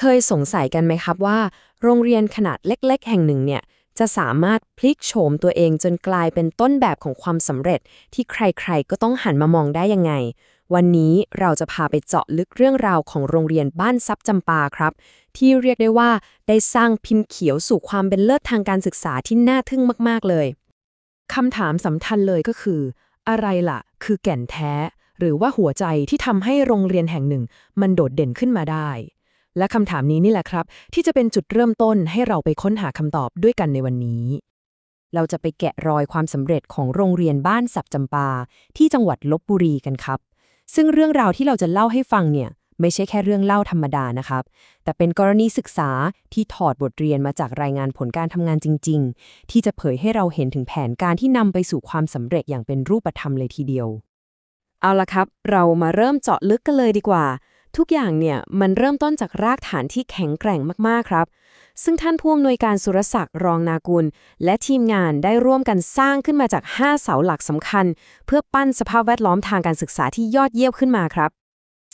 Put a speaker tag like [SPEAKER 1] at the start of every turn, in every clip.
[SPEAKER 1] เคยสงสัยกันไหมครับว่า โรงเรียนขนาดเล็ก ๆ แห่งหนึ่งเนี่ยจะสามารถพลิกโฉมตัวเองจนกลายเป็นต้นแบบของความสำเร็จ ที่ใครๆก็ต้องหันมามองได้ยังไง วันนี้เราจะพาไปเจาะลึกเรื่องราวของโรงเรียนบ้านซับจำปาครับ ที่เรียกได้ว่าได้สร้างพิมพ์เขียวสู่ความเป็นเลิศทางการศึกษาที่น่าทึ่งมากๆเลย
[SPEAKER 2] คำถามสำคัญเลยก็คือ อะไรล่ะ คือแก่นแท้ หรือว่าหัวใจที่ทำให้โรงเรียนแห่งหนึ่ง มันโดดเด่นขึ้นมาได้ และคำถามนี้นี่แหละครับ ที่จะเป็นจุดเริ่มต้นให้เราไปค้นหาคำตอบด้วยกันในวันนี้
[SPEAKER 1] เราจะไปแกะรอยความสำเร็จของโรงเรียนบ้านสับจำปา ที่จังหวัดลบบุรีกันครับ ซึ่งเรื่องราวที่เราจะเล่าให้ฟังเนี่ยไม่ใช่แค่เรื่องเล่าธรรมดานะครับ แต่เป็นกรณีศึกษาที่ถอดบทเรียนมาจากรายงานผลการทำงานจริง ๆ ที่จะเผยให้เราเห็นถึงแผนการที่นำไปสู่ความสำเร็จอย่างเป็นรูปธรรมเลยทีเดียว เอาละครับ เรามาเริ่มเจาะลึกกันเลยดีกว่า ทุกอย่างเนี่ยมันเริ่มต้นจากรากฐานที่แข็งแกร่งมากๆครับ ซึ่งท่านผู้อำนวยการสุรศักดิ์รองนากุล และทีมงานได้ร่วมกันสร้างขึ้นมาจาก 5 เสาหลักสำคัญ เพื่อปั้นสภาพแวดล้อมทางการศึกษาที่ยอดเยี่ยมขึ้นมาครับ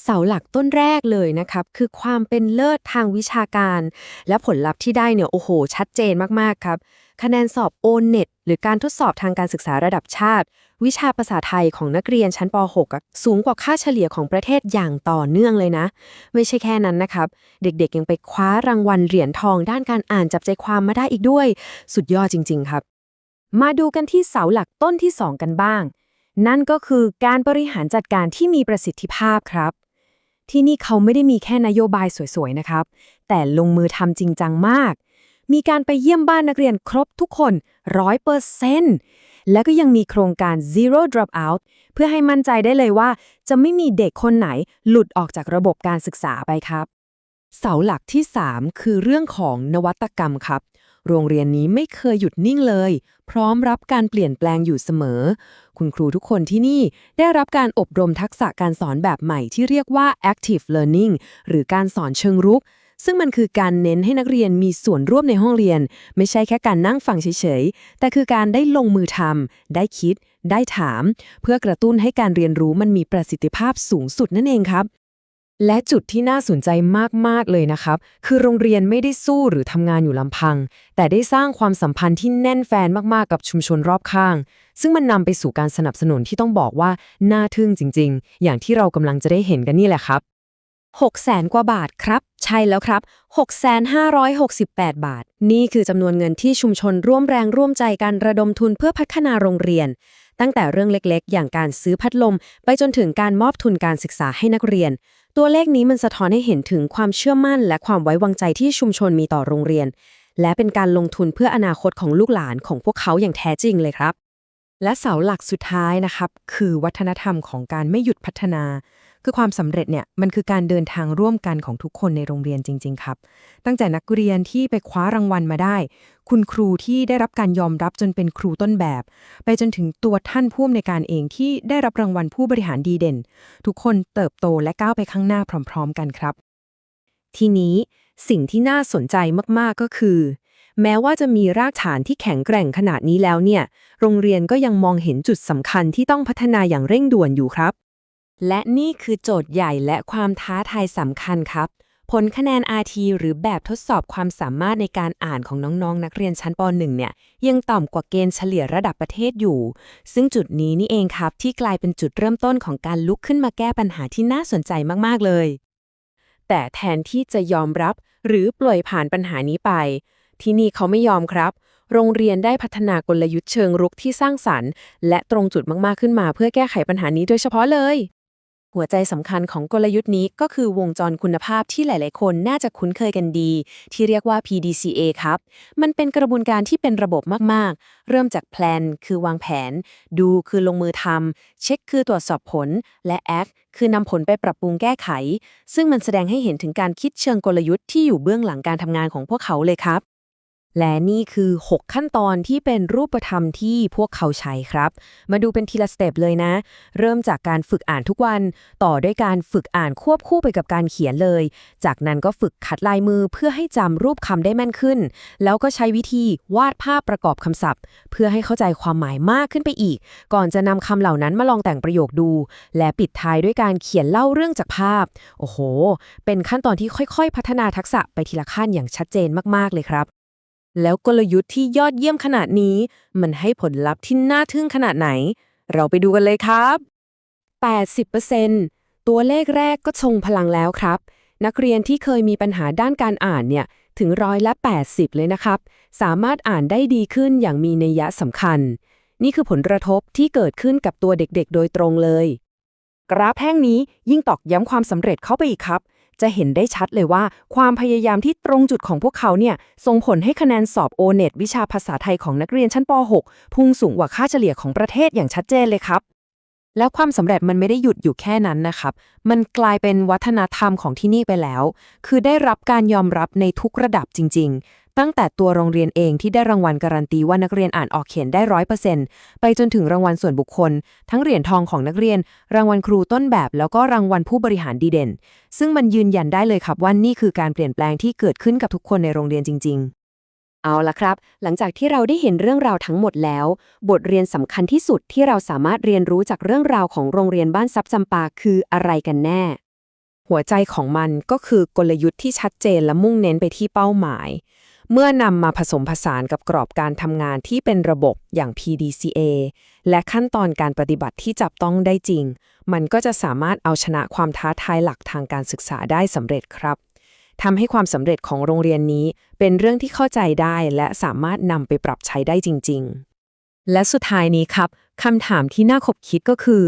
[SPEAKER 1] เสาหลักต้นแรกเลยนะครับ คือความเป็นเลิศทางวิชาการ และผลลัพธ์ที่ได้เนี่ยโอ้โห ชัดเจนมาก ๆ ครับ คะแนนสอบ o n e t หรือการทดสอบทางการศึกษาระดับชาติ วิชาภาษาไทยของนักเรียนชั้นป .6 สูงกว่าค่าเฉลี่ยของประเทศอย่างต่อเนื่องเลยนะ ไม่ใช่แค่นั้นนะครับ เด็กๆยังไปคว้ารางวัลเหรียญทองด้านการอ่านจับใจความมาได้อีกด้วย สุดยอดจริง ๆ ครับ มาดูกันที่เสาหลักต้นที่ 2 กันบ้าง นั่นก็คือการบริหารจัดการที่มีประสิทธิภาพครับที่นี่เขาไม่ได้มีแค่นโยบายสวยๆ นะครับ แต่ลงมือทำจริงจังมาก มีการไปเยี่ยมบ้านนักเรียนครบทุกคนร้อยเปอร์เซนต์และก็ยังมีโครงการ zero dropout เพื่อให้มั่นใจได้เลยว่า จะไม่มีเด็กคนไหนหลุดออกจากระบบการศึกษาไปครับ เสาหลักที่ 3 คือเรื่องของนวัตกรรมครับ โรงเรียนนี้ไม่เคยหยุดนิ่งเลย พร้อมรับการเปลี่ยนแปลงอยู่เสมอ คุณครูทุกคนที่นี่ได้รับการอบรมทักษะการสอนแบบใหม่ที่เรียกว่า active learning หรือการสอนเชิงรุก ซึ่งมันคือการเน้นให้นักเรียนมีส่วนร่วมในห้องเรียน ไม่ใช่แค่การนั่งฟังเฉยๆ แต่คือการได้ลงมือทำได้คิด ได้ถาม เพื่อกระตุ้นให้การเรียนรู้มันมีประสิทธิภาพสูงสุดนั่นเองครับ และจุดที่น่าสนใจมากๆเลยนะครับ คือโรงเรียนไม่ได้สู้หรือทำงานอยู่ลำพัง แต่ได้สร้างความสัมพันธ์ที่แน่นแฟนมากๆกับชุมชนรอบข้าง ซึ่งมันนำไปสู่การสนับสนุนที่ต้องบอกว่าน่าทึ่งจริง ๆ อย่างที่เรากำลังจะได้เห็นกันนี่แหละครับ 6แสนกว่าบาทครับ ใช่แล้วครับ 6,568 บาท นี่คือจำนวนเงินที่ชุมชนร่วมแรงร่วมใจกันระดมทุนเพื่อพัฒนาโรงเรียน ตั้งแต่เรื่องเล็กๆ อย่างการซื้อพัดลม ไปจนถึงการมอบทุนการศึกษาให้นักเรียน ตัวเลขนี้มันสะท้อนให้เห็นถึงความเชื่อมั่น และความไว้วางใจที่ชุมชนมีต่อโรงเรียน และเป็นการลงทุนเพื่ออนาคตของลูกหลานของพวกเขาอย่างแท้จริงเลยครับและเสาหลักสุดท้ายนะครับ คือวัฒนธรรมของการไม่หยุดพัฒนา คือความสำเร็จเนี่ยมันคือการเดินทางร่วมกันของทุกคนในโรงเรียนจริง ๆ ครับ ตั้งแต่นักเรียนที่ไปคว้ารางวัลมาได้ คุณครูที่ได้รับการยอมรับจนเป็นครูต้นแบบ ไปจนถึงตัวท่านผู้อำนวยการเองที่ได้รับรางวัลผู้บริหารดีเด่น ทุกคนเติบโตและก้าวไปข้างหน้าพร้อม ๆ กันครับ ทีนี้สิ่งที่น่าสนใจมากๆก็คือ แม้ว่าจะมีรากฐานที่แข็งแกร่งขนาดนี้แล้วเนี่ย โรงเรียนก็ยังมองเห็นจุดสำคัญที่ต้องพัฒนาอย่างเร่งด่วนอยู่ครับ และนี่คือโจทย์ใหญ่และความท้าทายสำคัญครับ ผลคะแนน RT หรือแบบทดสอบความสามารถในการอ่านของน้องๆนักเรียนชั้นป .1 เนี่ย ยังต่ำกว่าเกณฑ์เฉลี่ยระดับประเทศอยู่ ซึ่งจุดนี้นี่เองครับ ที่กลายเป็นจุดเริ่มต้นของการลุกขึ้นมาแก้ปัญหาที่น่าสนใจมากๆเลย แต่แทนที่จะยอมรับ หรือปล่อยผ่านปัญหานี้ไป ที่นี่เขาไม่ยอมครับโรงเรียนได้พัฒนากลยุทธ์เชิงรุกที่สร้างสรรค์ และตรงจุดมาก ๆ ขึ้นมาเพื่อแก้ไขปัญหานี้โดยเฉพาะเลย หัวใจสำคัญของกลยุทธ์นี้ก็คือวงจรคุณภาพที่หลาย ๆ คนน่าจะคุ้นเคยกันดี ที่เรียกว่า PDCA ครับ มันเป็นกระบวนการที่เป็นระบบมาก ๆ เริ่มจากแพลนคือวางแผนดูคือลงมือทำเช็คคือตรวจสอบผล และ Act คือนำผลไปปรับปรุงแก้ไข ซึ่งมันแสดงให้เห็นถึงการคิดเชิงกลยุทธ์ที่อยู่เบื้องหลังการทำงานของพวกเขาเลยครับ และนี่คือ 6 ขั้นตอนที่เป็นรูปธรรมที่พวกเขาใช้ครับ มาดูเป็นทีละสเต็ปเลยนะ เริ่มจากการฝึกอ่านทุกวัน ต่อด้วยการฝึกอ่านควบคู่ไปกับการเขียนเลย จากนั้นก็ฝึกขัดลายมือเพื่อให้จำรูปคำได้แม่นขึ้น แล้วก็ใช้วิธีวาดภาพประกอบคำศัพท์ เพื่อให้เข้าใจความหมายมากขึ้นไปอีก ก่อนจะนำคำเหล่านั้นมาลองแต่งประโยคดู และปิดท้ายด้วยการเขียนเล่าเรื่องจากภาพ โอ้โห เป็นขั้นตอนที่ค่อยๆ พัฒนาทักษะไปทีละขั้นอย่างชัดเจนมากๆเลยครับ แล้วกลยุทธ์ที่ยอดเยี่ยมขนาดนี้ มันให้ผลลัพธ์ที่น่าทึ่งขนาดไหน เราไปดูกันเลยครับ 80%ตัวเลขแรกก็ชงพลังแล้วครับ นักเรียนที่เคยมีปัญหาด้านการอ่านเนี่ยถึงร้อยละ 80 เลยนะครับ สามารถอ่านได้ดีขึ้นอย่างมีนัยยะสำคัญ นี่คือผลกระทบที่เกิดขึ้นกับตัวเด็กๆ โดยตรงเลย กราฟแห้งนี้ยิ่งตอกย้ำความสำเร็จเข้าไปอีกครับ จะเห็นได้ชัดเลยว่า ความพยายามที่ตรงจุดของพวกเขาเนี่ยส่งผลให้คะแนนสอบโอเน็ตวิชาภาษาไทยของนักเรียนชั้นป .6 พุ่งสูงกว่าค่าเฉลี่ยของประเทศอย่างชัดเจนเลยครับ แล้วความสำเร็จมันไม่ได้หยุดอยู่แค่นั้นนะครับ มันกลายเป็นวัฒนธรรมของที่นี่ไปแล้ว คือได้รับการยอมรับในทุกระดับจริง ๆ ตั้งแต่ตัวโรงเรียนเองที่ได้รางวัลการันตีว่านักเรียนอ่านออกเขียนได้ร้อยเปอร์เซ็นต์ไปจนถึงรางวัลส่วนบุคคล ทั้งเหรียญทองของนักเรียน รางวัลครูต้นแบบ แล้วก็รางวัลผู้บริหารดีเด่น ซึ่งมันยืนยันได้เลยครับว่านี่คือการเปลี่ยนแปลงที่เกิดขึ้นกับทุกคนในโรงเรียนจริง ๆ เอาละครับ หลังจากที่เราได้เห็นเรื่องราวทั้งหมดแล้ว บทเรียนสำคัญที่สุดที่เราสามารถเรียนรู้จากเรื่องราวของโรงเรียนบ้านซับจำปาคืออะไรกันแน่ หัวใจของมันก็คือกลยุทธ์ที่ชัดเจนและมุ่งเน้นไปที่เป้าหมาย เมื่อนำมาผสมผสานกับกรอบการทำงานที่เป็นระบบอย่าง PDCA และขั้นตอนการปฏิบัติที่จับต้องได้จริง มันก็จะสามารถเอาชนะความท้าทายหลักทางการศึกษาได้สำเร็จครับทำให้ความสำเร็จของโรงเรียนนี้ เป็นเรื่องที่เข้าใจได้และสามารถนำไปปรับใช้ได้จริง ๆ และสุดท้ายนี้ครับคำถามที่น่าคบคิดก็คือ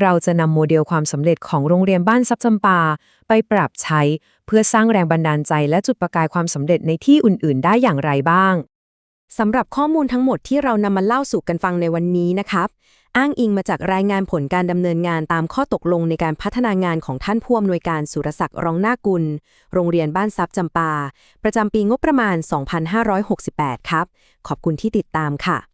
[SPEAKER 1] เราจะนำโมเดลความสำเร็จของโรงเรียนบ้านซับจำปา ไปปรับใช้เพื่อสร้างแรงบันดาลใจและจุดประกายความสำเร็จในที่อื่น ๆ ได้อย่างไรบ้างสำหรับข้อมูลทั้งหมดที่เรานำมาเล่าสู่กันฟังในวันนี้นะครับ อ้างอิงมาจากรายงานผลการดำเนินงานตามข้อตกลงในการพัฒนางานของท่านผู้อำนวยการสุรศักดิ์รองนากุล โรงเรียนบ้านซับจำปา ประจำปีงบประมาณ 2568 ครับ ขอบคุณที่ติดตามค่ะ